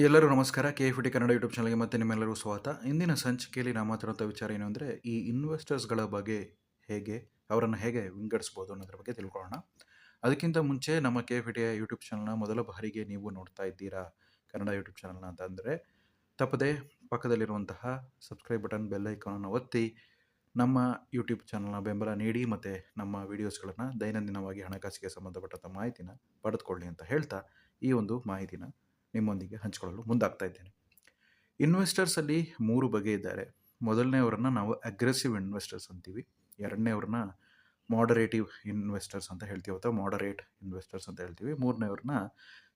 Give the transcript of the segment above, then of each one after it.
ಎಲ್ಲರೂ ನಮಸ್ಕಾರ. K F T Kannada YouTube ಚಾನಲ್ಗೆ ಮತ್ತೆ ನಿಮ್ಮೆಲ್ಲರಿಗೂ ಸ್ವಾಗತ. ಇಂದಿನ ಸಂಚಿಕೆಯಲ್ಲಿ ನಾವು ಮಾತಾಡುವಂಥ ವಿಚಾರ ಏನು ಅಂದರೆ, ಈ ಇನ್ವೆಸ್ಟರ್ಸ್ಗಳ ಬಗ್ಗೆ ಹೇಗೆ, ಅವರನ್ನು ಹೇಗೆ ವಿಂಗಡಿಸ್ಬೋದು ಅನ್ನೋದ್ರ ಬಗ್ಗೆ ತಿಳ್ಕೊಳ್ಳೋಣ. ಅದಕ್ಕಿಂತ ಮುಂಚೆ ನಮ್ಮ ಕೆ ಎಫ್ ಟಿಯ ಯೂಟ್ಯೂಬ್ ಚಾನಲ್ನ ಮೊದಲ ಬಾರಿಗೆ ನೀವು ನೋಡ್ತಾ ಇದ್ದೀರಾ ಕನ್ನಡ ಯೂಟ್ಯೂಬ್ ಚಾನಲ್ನ ಅಂತಂದರೆ ತಪ್ಪದೆ ಪಕ್ಕದಲ್ಲಿರುವಂತಹ ಸಬ್ಸ್ಕ್ರೈಬ್ ಬಟನ್ ಬೆಲ್ ಐಕಾನನ್ನು ಒತ್ತಿ ನಮ್ಮ ಯೂಟ್ಯೂಬ್ ಚಾನಲ್ನ ಬೆಂಬಲ ನೀಡಿ ಮತ್ತು ನಮ್ಮ ವೀಡಿಯೋಸ್ಗಳನ್ನು ದೈನಂದಿನವಾಗಿ ಹಣಕಾಸಿಗೆ ಸಂಬಂಧಪಟ್ಟಂಥ ಮಾಹಿತಿನ ಪಡೆದುಕೊಳ್ಳಿ ಅಂತ ಹೇಳ್ತಾ ಈ ಒಂದು ಮಾಹಿತಿನ ನಿಮ್ಮೊಂದಿಗೆ ಹಂಚಿಕೊಳ್ಳಲು ಮುಂದಾಗ್ತಾ ಇದ್ದೇನೆ. ಇನ್ವೆಸ್ಟರ್ಸಲ್ಲಿ ಮೂರು ಬಗೆ ಇದ್ದಾರೆ. ಮೊದಲನೇವ್ರನ್ನ ನಾವು ಅಗ್ರೆಸಿವ್ ಇನ್ವೆಸ್ಟರ್ಸ್ ಅಂತೀವಿ. ಎರಡನೇವ್ರನ್ನ ಮಾಡರೇಟಿವ್ ಇನ್ವೆಸ್ಟರ್ಸ್ ಅಂತ ಹೇಳ್ತೀವಿ ಅಥವಾ ಮಾಡರೇಟ್ ಇನ್ವೆಸ್ಟರ್ಸ್ ಅಂತ ಹೇಳ್ತೀವಿ. ಮೂರನೇವ್ರನ್ನ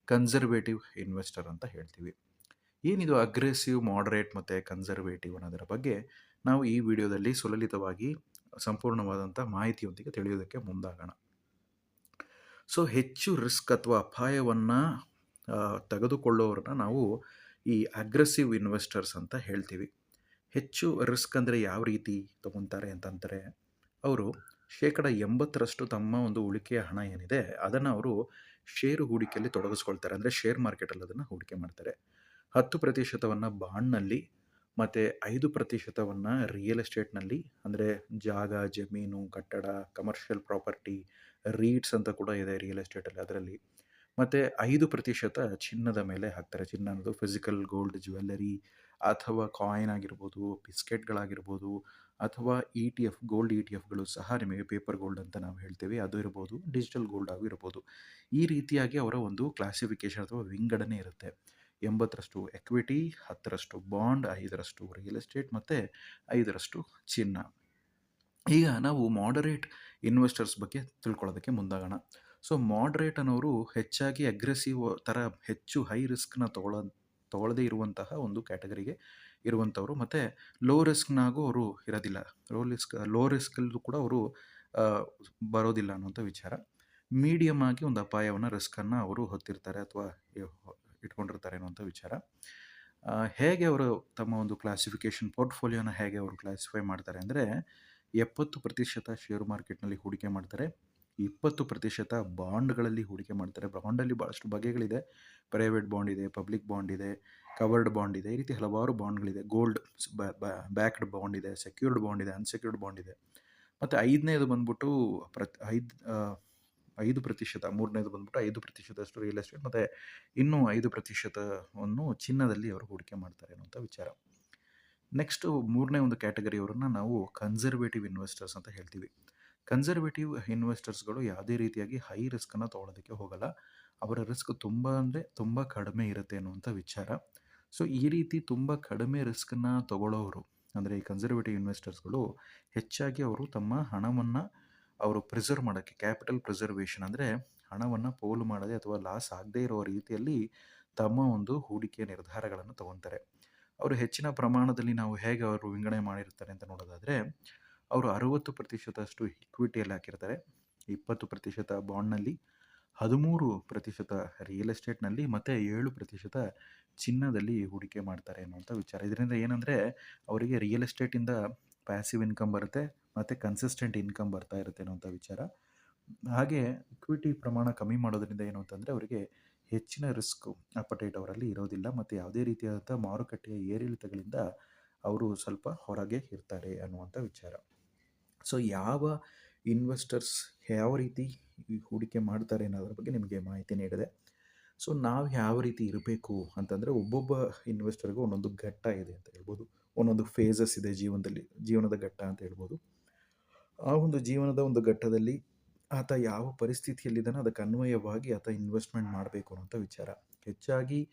ಕನ್ಸರ್ವೇಟಿವ್ ಇನ್ವೆಸ್ಟರ್ ಅಂತ ಹೇಳ್ತೀವಿ. ಏನಿದು ಅಗ್ರೆಸಿವ್ ಮಾಡರೇಟ್ ಮತ್ತು ಕನ್ಸರ್ವೇಟಿವ್ ಅನ್ನೋದರ ಬಗ್ಗೆ ನಾವು ಈ ವಿಡಿಯೋದಲ್ಲಿ ಸುಲಲಿತವಾಗಿ ಸಂಪೂರ್ಣವಾದಂಥ ಮಾಹಿತಿಯೊಂದಿಗೆ ತಿಳಿಯೋದಕ್ಕೆ ಮುಂದಾಗೋಣ. ಸೊ ಹೆಚ್ಚು ರಿಸ್ಕ್ ಅಥವಾ ಅಪಾಯವನ್ನು ತೆಗೆದುಕೊಳ್ಳೋರನ್ನ ನಾವು ಈ ಅಗ್ರೆಸಿವ್ ಇನ್ವೆಸ್ಟರ್ಸ್ ಅಂತ ಹೇಳ್ತೀವಿ. ಹೆಚ್ಚು ರಿಸ್ಕ್ ಅಂದರೆ ಯಾವ ರೀತಿ ತೊಗೊತಾರೆ ಅಂತಂದರೆ, ಅವರು ಶೇಕಡ ಎಂಬತ್ತರಷ್ಟು ತಮ್ಮ ಒಂದು ಉಳಿಕೆಯ ಹಣ ಏನಿದೆ, ಅದನ್ನು ಅವರು ಷೇರು ಹೂಡಿಕೆಯಲ್ಲಿ ತೊಡಗಿಸ್ಕೊಳ್ತಾರೆ. ಅಂದರೆ ಶೇರ್ ಮಾರ್ಕೆಟಲ್ಲಿ ಅದನ್ನು ಹೂಡಿಕೆ ಮಾಡ್ತಾರೆ. ಹತ್ತು ಪ್ರತಿಶತವನ್ನು ಬಾಂಡ್ನಲ್ಲಿ ಮತ್ತು ಐದು ಪ್ರತಿಶತವನ್ನು ರಿಯಲ್ ಎಸ್ಟೇಟ್ನಲ್ಲಿ ಅಂದರೆ ಜಾಗ, ಜಮೀನು, ಕಟ್ಟಡ ಕಮರ್ಷಿಯಲ್ ಪ್ರಾಪರ್ಟಿ ರೀಟ್ಸ್ ಅಂತ ಕೂಡ ಇದೆ ರಿಯಲ್ ಎಸ್ಟೇಟಲ್ಲಿ ಅದರಲ್ಲಿ. ಮತ್ತು ಐದು ಪ್ರತಿಶತ ಚಿನ್ನದ ಮೇಲೆ ಹಾಕ್ತಾರೆ. ಚಿನ್ನ ಅನ್ನೋದು ಫಿಸಿಕಲ್ ಗೋಲ್ಡ್ ಜ್ಯುವೆಲ್ಲರಿ ಅಥವಾ ಕಾಯಿನ್ ಆಗಿರ್ಬೋದು, ಬಿಸ್ಕೆಟ್ಗಳಾಗಿರ್ಬೋದು ಅಥವಾ E T F gold E T ಎಫ್ಗಳು ಸಹ ನಿಮಗೆ ಪೇಪರ್ ಗೋಲ್ಡ್ ಅಂತ ನಾವು ಹೇಳ್ತೇವೆ. ಅದು ಇರ್ಬೋದು ಡಿಜಿಟಲ್ ಗೋಲ್ಡ್ ಆಗೂ ಇರ್ಬೋದು. ಈ ರೀತಿಯಾಗಿ ಅವರ ಒಂದು ಕ್ಲಾಸಿಫಿಕೇಶನ್ ಅಥವಾ ವಿಂಗಡಣೆ ಇರುತ್ತೆ. ಎಂಬತ್ತರಷ್ಟು ಎಕ್ವಿಟಿ ಹತ್ತರಷ್ಟು ಬಾಂಡ್ ಐದರಷ್ಟು ರಿಯಲ್ ಎಸ್ಟೇಟ್ ಮತ್ತು ಐದರಷ್ಟು ಚಿನ್ನ. ಈಗ ನಾವು ಮಾಡರೇಟ್ ಇನ್ವೆಸ್ಟರ್ಸ್ ಬಗ್ಗೆ ತಿಳ್ಕೊಳ್ಳೋದಕ್ಕೆ ಮುಂದಾಗೋಣ. ಸೊ ಮಾಡ್ರೇಟ್ ಅನ್ನೋರು ಹೆಚ್ಚಾಗಿ ಅಗ್ರೆಸಿವ್ ಥರ ಹೆಚ್ಚು ಹೈ ರಿಸ್ಕ್ನ ತೊಗೊಳ ತೊಗೊಳ್ಳದೇ ಇರುವಂತಹ ಒಂದು ಕ್ಯಾಟಗರಿಗೆ ಇರುವಂಥವ್ರು. ಮತ್ತು ಲೋ ರಿಸ್ಕ್ನಾಗೂ ಅವರು ಇರೋದಿಲ್ಲ. ಲೋ ರಿಸ್ಕ್ ಲೋ ರಿಸ್ಕಲ್ಲೂ ಕೂಡ ಅವರು ಬರೋದಿಲ್ಲ ಅನ್ನೋಂಥ ವಿಚಾರ. ಮೀಡಿಯಮ್ ಆಗಿ ಒಂದು ಅಪಾಯವನ್ನು ರಿಸ್ಕನ್ನು ಅವರು ಹೊತ್ತಿರ್ತಾರೆ ಅಥವಾ ಇಟ್ಕೊಂಡಿರ್ತಾರೆ ಅನ್ನುವಂಥ ವಿಚಾರ. ಹೇಗೆ ಅವರು ತಮ್ಮ ಒಂದು ಕ್ಲಾಸಿಫಿಕೇಷನ್ ಪೋರ್ಟ್ಫೋಲಿಯೋನ ಹೇಗೆ ಅವರು ಕ್ಲಾಸಿಫೈ ಮಾಡ್ತಾರೆ ಅಂದರೆ ಎಪ್ಪತ್ತು ಪ್ರತಿಶತ ಶೇರು ಮಾರ್ಕೆಟ್ನಲ್ಲಿ ಹೂಡಿಕೆ ಮಾಡ್ತಾರೆ. ಇಪ್ಪತ್ತು ಪ್ರತಿಶತ ಬಾಂಡ್ಗಳಲ್ಲಿ ಹೂಡಿಕೆ ಮಾಡ್ತಾರೆ. ಬಾಂಡಲ್ಲಿ ಭಾಳಷ್ಟು ಬಗೆಗಳಿದೆ. ಪ್ರೈವೇಟ್ ಬಾಂಡ್ ಇದೆ, ಪಬ್ಲಿಕ್ ಬಾಂಡ್ ಇದೆ, ಕವರ್ಡ್ ಬಾಂಡ್ ಇದೆ, ಈ ರೀತಿ ಹಲವಾರು ಬಾಂಡ್ಗಳಿದೆ. ಗೋಲ್ಡ್ ಬ್ಯಾಕ್ಡ್ ಬಾಂಡ್ ಇದೆ, ಸೆಕ್ಯೂರ್ಡ್ ಬಾಂಡ್ ಇದೆ, ಅನ್ಸೆಕ್ಯೂರ್ಡ್ ಬಾಂಡ್ ಇದೆ. ಮತ್ತು ಐದನೇದು ಬಂದ್ಬಿಟ್ಟು ಪ್ರತಿ, ಐದು ಐದು ಪ್ರತಿಶತ, ಮೂರನೇದು ಬಂದ್ಬಿಟ್ಟು ಐದು ಪ್ರತಿಶತದಷ್ಟು ರಿಯಲ್ ಎಸ್ಟೇಟ್ ಮತ್ತು ಇನ್ನೂ ಐದು ಪ್ರತಿಶತವನ್ನು ಚಿನ್ನದಲ್ಲಿ ಅವರು ಹೂಡಿಕೆ ಮಾಡ್ತಾರೆ ಅನ್ನೋಂಥ ವಿಚಾರ. ನೆಕ್ಸ್ಟು ಮೂರನೇ ಒಂದು ಕ್ಯಾಟಗರಿಯವರನ್ನು ನಾವು ಕನ್ಸರ್ವೇಟಿವ್ ಇನ್ವೆಸ್ಟರ್ಸ್ ಅಂತ ಹೇಳ್ತೀವಿ. ಕನ್ಸರ್ವೇಟಿವ್ ಇನ್ವೆಸ್ಟರ್ಸ್ಗಳು ಯಾವುದೇ ರೀತಿಯಾಗಿ ಹೈ ರಿಸ್ಕನ್ನು ತೊಗೊಳೋದಕ್ಕೆ ಹೋಗಲ್ಲ. ಅವರ ರಿಸ್ಕ್ ತುಂಬ ಅಂದರೆ ತುಂಬ ಕಡಿಮೆ ಇರುತ್ತೆ ಅನ್ನುವಂಥ ವಿಚಾರ. ಸೊ, ಈ ರೀತಿ ತುಂಬ ಕಡಿಮೆ ರಿಸ್ಕನ್ನು ತಗೊಳ್ಳೋರು ಅಂದರೆ ಈ ಕನ್ಸರ್ವೇಟಿವ್ ಇನ್ವೆಸ್ಟರ್ಸ್ಗಳು ಹೆಚ್ಚಾಗಿ ಅವರು ತಮ್ಮ ಹಣವನ್ನು ಅವರು ಪ್ರಿಸರ್ವ್ ಮಾಡೋಕ್ಕೆ, ಕ್ಯಾಪಿಟಲ್ ಪ್ರಿಸರ್ವೇಷನ್ ಅಂದರೆ ಹಣವನ್ನು ಪೋಲು ಮಾಡದೆ ಅಥವಾ ಲಾಸ್ ಆಗದೇ ಇರೋ ರೀತಿಯಲ್ಲಿ ತಮ್ಮ ಒಂದು ಹೂಡಿಕೆ ನಿರ್ಧಾರಗಳನ್ನು ತಗೊತಾರೆ ಅವರು ಹೆಚ್ಚಿನ ಪ್ರಮಾಣದಲ್ಲಿ ನಾವು ಹೇಗೆ ಅವರು ವಿಂಗಡಣೆ ಮಾಡಿರ್ತಾರೆ ಅಂತ ನೋಡೋದಾದರೆ ಅವರು ಅರುವತ್ತು ಪ್ರತಿಶತಷ್ಟು ಇಕ್ವಿಟಿಯಲ್ಲಿ ಹಾಕಿರ್ತಾರೆ. ಇಪ್ಪತ್ತು ಪ್ರತಿಶತ ಬಾಂಡ್ನಲ್ಲಿ ಹದಿಮೂರು ಪ್ರತಿಶತ ರಿಯಲ್ ಎಸ್ಟೇಟ್ನಲ್ಲಿ ಮತ್ತು ಏಳು ಪ್ರತಿಶತ ಚಿನ್ನದಲ್ಲಿ ಹೂಡಿಕೆ ಮಾಡ್ತಾರೆ ಅನ್ನುವಂಥ ವಿಚಾರ. ಇದರಿಂದ ಏನಂದರೆ, ಅವರಿಗೆ ರಿಯಲ್ ಎಸ್ಟೇಟಿಂದ ಪ್ಯಾಸಿವ್ ಇನ್ಕಮ್ ಬರುತ್ತೆ, ಮತ್ತು ಕನ್ಸಿಸ್ಟೆಂಟ್ ಇನ್ಕಮ್ ಬರ್ತಾ ಇರುತ್ತೆ ಅನ್ನೋಂಥ ವಿಚಾರ. ಹಾಗೆ ಇಕ್ವಿಟಿ ಪ್ರಮಾಣ ಕಮ್ಮಿ ಮಾಡೋದ್ರಿಂದ ಏನು ಅಂತಂದರೆ, ಅವರಿಗೆ ಹೆಚ್ಚಿನ ರಿಸ್ಕ್ ಅಪಟೇಟ್ ಅವರಲ್ಲಿ ಇರೋದಿಲ್ಲ, ಮತ್ತು ಯಾವುದೇ ರೀತಿಯಾದಂಥ ಮಾರುಕಟ್ಟೆಯ ಏರಿಳಿತಗಳಿಂದ ಅವರು ಸ್ವಲ್ಪ ಹೊರಗೆ ಇರ್ತಾರೆ ಅನ್ನುವಂಥ ವಿಚಾರ. ಸೊ, ಯಾವ ಇನ್ವೆಸ್ಟರ್ಸ್ ಯಾವ ರೀತಿ ಹೂಡಿಕೆ ಮಾಡ್ತಾರೆ ಅನ್ನೋದ್ರ ಬಗ್ಗೆ ನಿಮಗೆ ಮಾಹಿತಿ ನೀಡಿದೆ. ಸೊ, ನಾವು ಯಾವ ರೀತಿ ಇರಬೇಕು ಅಂತಂದರೆ ಒಬ್ಬೊಬ್ಬ ಇನ್ವೆಸ್ಟರ್ಗೂ ಒಂದೊಂದು ಘಟ್ಟ ಇದೆ ಅಂತ ಹೇಳ್ಬೋದು. ಒಂದೊಂದು ಫೇಸಸ್ ಇದೆ ಜೀವನದಲ್ಲಿ, ಜೀವನದ ಘಟ್ಟ ಅಂತ ಹೇಳ್ಬೋದು. ಆ ಒಂದು ಜೀವನದ ಒಂದು ಘಟ್ಟದಲ್ಲಿ ಆತ ಯಾವ ಪರಿಸ್ಥಿತಿಯಲ್ಲಿದ್ದಾನೆ ಅದಕ್ಕೆ ಅನ್ವಯವಾಗಿ ಆತ ಇನ್ವೆಸ್ಟ್ಮೆಂಟ್ ಮಾಡಬೇಕು ಅನ್ನೋಂಥ ವಿಚಾರ. ಹೆಚ್ಚಾಗಿ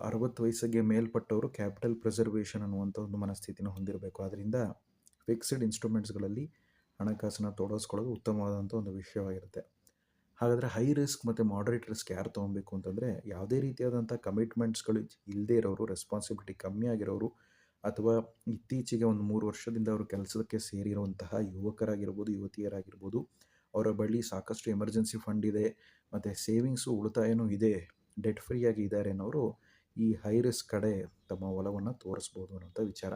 ಅರವತ್ತು ವಯಸ್ಸಿಗೆ ಮೇಲ್ಪಟ್ಟವರು ಕ್ಯಾಪಿಟಲ್ ಪ್ರಿಸರ್ವೇಷನ್ ಅನ್ನುವಂಥ ಒಂದು ಮನಸ್ಥಿತಿನ ಹೊಂದಿರಬೇಕು. ಆದ್ದರಿಂದ ಫಿಕ್ಸ್ಡ್ ಇನ್ಸ್ಟ್ರೂಮೆಂಟ್ಸ್ಗಳಲ್ಲಿ ಹಣಕಾಸನ್ನು ತೊಡಗಿಸ್ಕೊಳ್ಳೋದು ಉತ್ತಮವಾದಂಥ ಒಂದು ವಿಷಯವಾಗಿರುತ್ತೆ. ಹಾಗಾದರೆ ಹೈ ರಿಸ್ಕ್ ಮತ್ತು ಮಾಡ್ರೇಟ್ ರಿಸ್ಕ್ ಯಾರು ತೊಗೊಬೇಕು ಅಂತಂದರೆ ಯಾವುದೇ ರೀತಿಯಾದಂಥ ಕಮಿಟ್ಮೆಂಟ್ಸ್ಗಳು ಇಲ್ಲದೇ ಇರೋರು ರೆಸ್ಪಾನ್ಸಿಬಿಲಿಟಿ ಕಮ್ಮಿ ಆಗಿರೋರು ಅಥವಾ ಇತ್ತೀಚೆಗೆ ಒಂದು ಮೂರು ವರ್ಷದಿಂದ ಅವರು ಕೆಲಸಕ್ಕೆ ಸೇರಿರುವಂತಹ ಯುವಕರಾಗಿರ್ಬೋದು, ಯುವತಿಯರಾಗಿರ್ಬೋದು, ಅವರ ಬಳಿ ಸಾಕಷ್ಟು ಎಮರ್ಜೆನ್ಸಿ ಫಂಡ್ ಇದೆ ಮತ್ತು ಸೇವಿಂಗ್ಸು ಉಳಿತಾಯನೂ ಇದೆ ಡೆಟ್ ಫ್ರೀಯಾಗಿ ಇದ್ದಾರೆ ಅನ್ನೋರು ಈ ಹೈ ರಿಸ್ಕ್ ಕಡೆ ತಮ್ಮ ಒಲವನ್ನು ತೋರಿಸ್ಬೋದು ಅನ್ನೋಂಥ ವಿಚಾರ.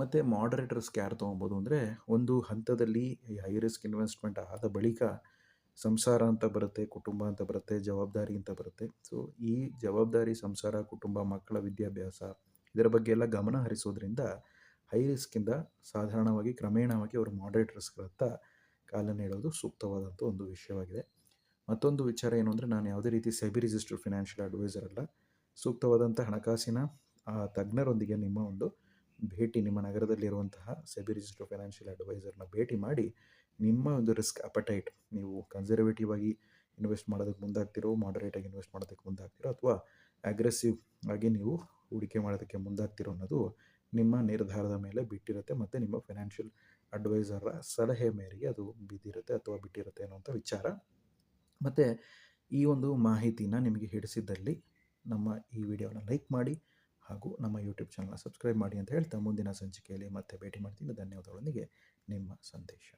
ಮತ್ತು ಮಾಡರೇಟರ್ಸ್ ಯಾರು ತೊಗೊಬೋದು ಅಂದರೆ ಒಂದು ಹಂತದಲ್ಲಿ ಹೈ ರಿಸ್ಕ್ ಇನ್ವೆಸ್ಟ್ಮೆಂಟ್ ಆದ ಬಳಿಕ ಸಂಸಾರ ಅಂತ ಬರುತ್ತೆ, ಕುಟುಂಬ ಅಂತ ಬರುತ್ತೆ, ಜವಾಬ್ದಾರಿ ಅಂತ ಬರುತ್ತೆ. ಸೊ ಈ ಜವಾಬ್ದಾರಿ, ಸಂಸಾರ, ಕುಟುಂಬ, ಮಕ್ಕಳ ವಿದ್ಯಾಭ್ಯಾಸ ಇದರ ಬಗ್ಗೆ ಎಲ್ಲ ಗಮನ ಹರಿಸೋದ್ರಿಂದ ಹೈ ರಿಸ್ಕಿಂದ ಸಾಧಾರಣವಾಗಿ ಕ್ರಮೇಣವಾಗಿ ಅವರು ಮಾಡರೇಟರ್ಸ್ಗಳತ್ತ ಕಾಲನ್ನು ಹೇಳೋದು ಸೂಕ್ತವಾದಂಥ ಒಂದು ವಿಷಯವಾಗಿದೆ. ಮತ್ತೊಂದು ವಿಚಾರ ಏನು ಅಂದರೆ ನಾನು ಯಾವುದೇ ರೀತಿ ಸೆಬಿ ರಿಜಿಸ್ಟರ್ಡ್ ಫಿನಾನ್ಷಿಯಲ್ ಅಡ್ವೈಸರ್ ಅಲ್ಲ. ಸೂಕ್ತವಾದಂಥ ಹಣಕಾಸಿನ ತಜ್ಞರೊಂದಿಗೆ ನಿಮ್ಮ ಒಂದು ಭೇಟಿ ನಿಮ್ಮ ನಗರದಲ್ಲಿರುವಂತಹ ಸೆಬಿ ರಿಜಿಸ್ಟರ್ ಫೈನಾನ್ಷಿಯಲ್ ಅಡ್ವೈಸರ್ನ ಭೇಟಿ ಮಾಡಿ ನಿಮ್ಮ ಒಂದು ರಿಸ್ಕ್ ಅಪಟೈಟ್ ನೀವು ಕನ್ಸರ್ವೇಟಿವ್ ಆಗಿ ಇನ್ವೆಸ್ಟ್ ಮಾಡೋದಕ್ಕೆ ಮುಂದಾಗ್ತಿರೋ ಆಗಿ ಇನ್ವೆಸ್ಟ್ ಮಾಡೋದಕ್ಕೆ ಮುಂದಾಗ್ತಿರೋ ಅಥವಾ ಅಗ್ರೆಸಿವ್ ಆಗಿ ನೀವು ಹೂಡಿಕೆ ಮಾಡೋದಕ್ಕೆ ಮುಂದಾಗ್ತಿರೋ ಅನ್ನೋದು ನಿಮ್ಮ ನಿರ್ಧಾರದ ಮೇಲೆ ಬಿಟ್ಟಿರುತ್ತೆ ಮತ್ತು ನಿಮ್ಮ ಫೈನಾನ್ಷಿಯಲ್ ಅಡ್ವೈಸರ ಸಲಹೆ ಮೇರೆಗೆ ಅದು ಬಿದ್ದಿರುತ್ತೆ ಅಥವಾ ಬಿಟ್ಟಿರುತ್ತೆ ಅನ್ನೋಂಥ ವಿಚಾರ. ಮತ್ತು ಈ ಒಂದು ಮಾಹಿತಿನ ನಿಮಗೆ ಹಿಡಿಸಿದ್ದಲ್ಲಿ ನಮ್ಮ ಈ ವಿಡಿಯೋನ ಲೈಕ್ ಮಾಡಿ ಹಾಗೂ ನಮ್ಮ ಯೂಟ್ಯೂಬ್ ಚಾನಲ್ನ ಸಬ್ಸ್ಕ್ರೈಬ್ ಮಾಡಿ ಅಂತ ಹೇಳ್ತಾ ಮುಂದಿನ ಸಂಚಿಕೆಯಲ್ಲಿ ಮತ್ತೆ ಭೇಟಿ ಮಾಡ್ತೀನಿ. ಧನ್ಯವಾದಗಳೊಂದಿಗೆ. ನಿಮ್ಮ ಸಂದೇಶ.